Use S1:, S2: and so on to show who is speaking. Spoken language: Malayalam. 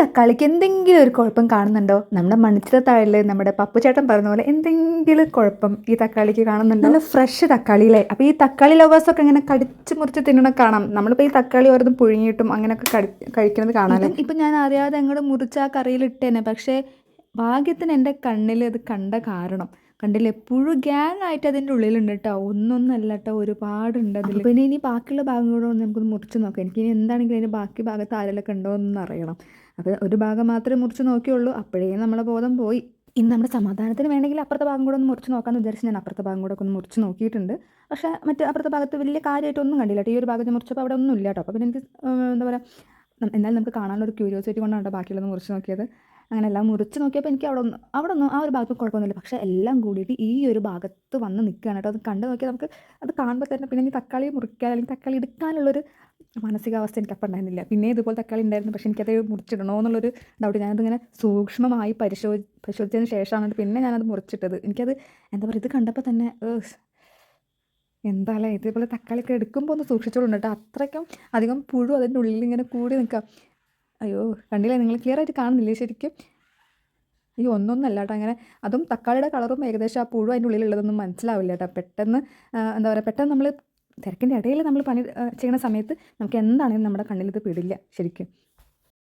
S1: തക്കാളിക്ക് എന്തെങ്കിലും ഒരു കുഴപ്പം കാണുന്നുണ്ടോ? നമ്മുടെ മണിച്ചിര താഴിൽ നമ്മുടെ പപ്പുചേട്ടൻ പറഞ്ഞ പോലെ എന്തെങ്കിലും കുഴപ്പം ഈ തക്കാളിക്ക് കാണുന്നുണ്ടോ? നല്ല ഫ്രഷ് തക്കാളി തക്കാളിയിലെ അപ്പോൾ ഈ തക്കാളി ലവേഴ്സൊക്കെ ഇങ്ങനെ കടിച്ച് മുറിച്ച് തിന്നണ കാണാം. നമ്മളിപ്പോൾ ഈ തക്കാളി ഓരോന്നും പുഴുങ്ങിയിട്ടും അങ്ങനെയൊക്കെ കടി കഴിക്കുന്നത് കാണാമല്ലോ ഇപ്പം ഞാൻ അറിയാതെ അങ്ങോട്ട് മുറിച്ച് ആ കറിയിൽ ഇട്ടേനെ. പക്ഷേ ഭാഗ്യത്തിന് എന്റെ കണ്ണിൽ അത് കണ്ട കാരണം കണ്ടില്ലേ? എപ്പോഴും ഗ്യാങ് ആയിട്ട് അതിന്റെ ഉള്ളിലുണ്ട് കേട്ടോ ഒന്നൊന്നല്ല കേട്ടോ ഒരുപാടുണ്ട് അതിൽ പിന്നെ ഇനി ബാക്കിയുള്ള ഭാഗം കൂടെ നമുക്കൊന്ന് മുറിച്ച് നോക്കാം. എനിക്ക് ഇനി എന്താണെങ്കിലും അതിന്റെ ബാക്കി ഭാഗത്ത് ആരെല്ലാം ഉണ്ടോ എന്നൊന്ന് അറിയണം. അപ്പോൾ ഒരു ഭാഗം മാത്രമേ മുറിച്ച് നോക്കിയുള്ളൂ. അപ്പോഴേ നമ്മളെ ബോധം പോയി. ഇനി നമ്മുടെ സമാധാനത്തിന് വേണമെങ്കിൽ അപ്പുറത്തെ ഭാഗം കൂടെ ഒന്ന് മുറിച്ച് നോക്കാമെന്ന് വിചാരിച്ച് ഞാൻ അപ്പുറത്തെ ഭാഗം കൂടെ ഒന്ന് മുറിച്ച് നോക്കിയിട്ടുണ്ട്. പക്ഷേ മറ്റേ അപ്പുറത്തെ ഭാഗത്ത് വലിയ കാര്യമായിട്ടൊന്നും കണ്ടില്ല കേട്ടോ ഈ ഒരു ഭാഗത്ത് മുറിച്ചപ്പോൾ അവിടെ ഒന്നും ഇല്ല കേട്ടോ അപ്പോൾ പിന്നെ എനിക്ക് എന്താ പറയുക എന്നാലും നമുക്ക് കാണാനുള്ള ഒരു ക്യൂരിയോസിറ്റി കൊണ്ടാണ് കേട്ടോ ബാക്കിയുള്ളത് മുറിച്ച് നോക്കിയത്. അങ്ങനെ എല്ലാം മുറിച്ച് നോക്കിയപ്പോൾ എനിക്ക് അവിടെ ഒന്നും അവിടെ ഒന്നും ആ ഒരു ഭാഗത്ത് കുഴപ്പമൊന്നുമില്ല. പക്ഷേ എല്ലാം കൂടിയിട്ട് ഈ ഒരു ഭാഗത്ത് വന്ന് നിൽക്കുകയാണ് കേട്ടോ. അത് കണ്ടു നോക്കിയാൽ നമുക്ക് അത് കാണുമ്പോൾ തന്നെ പിന്നെ ഇനി തക്കാളി മുറിക്കാൻ അല്ലെങ്കിൽ തക്കാളി എടുക്കാനുള്ളൊരു മാനസികാവസ്ഥ എനിക്ക് അപ്പം ഉണ്ടായിരുന്നില്ല. പിന്നെ ഇതുപോലെ തക്കാളി ഉണ്ടായിരുന്നു. പക്ഷേ എനിക്കത് മുറിച്ചിടണോ എന്നുള്ളൊരു ഡൗട്ട് ഞാനതിങ്ങനെ സൂക്ഷ്മമായി പരിശോധി പരിശോധിച്ചതിന് ശേഷമാണ് പിന്നെ ഞാനത് മുറിച്ചിട്ടത്. എനിക്കത് എന്താ പറയുക ഇത് കണ്ടപ്പോൾ തന്നെ എന്താല്ലേ ഇതേപോലെ തക്കാളിയൊക്കെ എടുക്കുമ്പോൾ ഒന്ന് സൂക്ഷിച്ചോളൂ കേട്ടോ. അത്രയ്ക്കും അധികം പുഴു അതിന്റെ ഉള്ളിൽ ഇങ്ങനെ കൂടി നിൽക്കാം അയ്യോ കണ്ടില്ലേ? നിങ്ങൾ ക്ലിയർ ആയിട്ട് കാണുന്നില്ലേ ശരിക്കും? ഈ ഒന്നൊന്നല്ല കേട്ടോ അങ്ങനെ. അതും തക്കാളിയുടെ കളറും ഏകദേശം ആ പുഴു അതിന്റെ ഉള്ളിലുള്ളതൊന്നും മനസ്സിലാവില്ല കേട്ടോ. പെട്ടെന്ന് എന്താ പറയുക പെട്ടെന്ന് നമ്മൾ തിരക്കിന്റെ ഇടയിൽ നമ്മൾ പണി ചെയ്യുന്ന സമയത്ത് നമുക്ക് എന്താണെങ്കിലും നമ്മുടെ കണ്ണിൽ ഇത് പിടില്ല ശരിക്കും.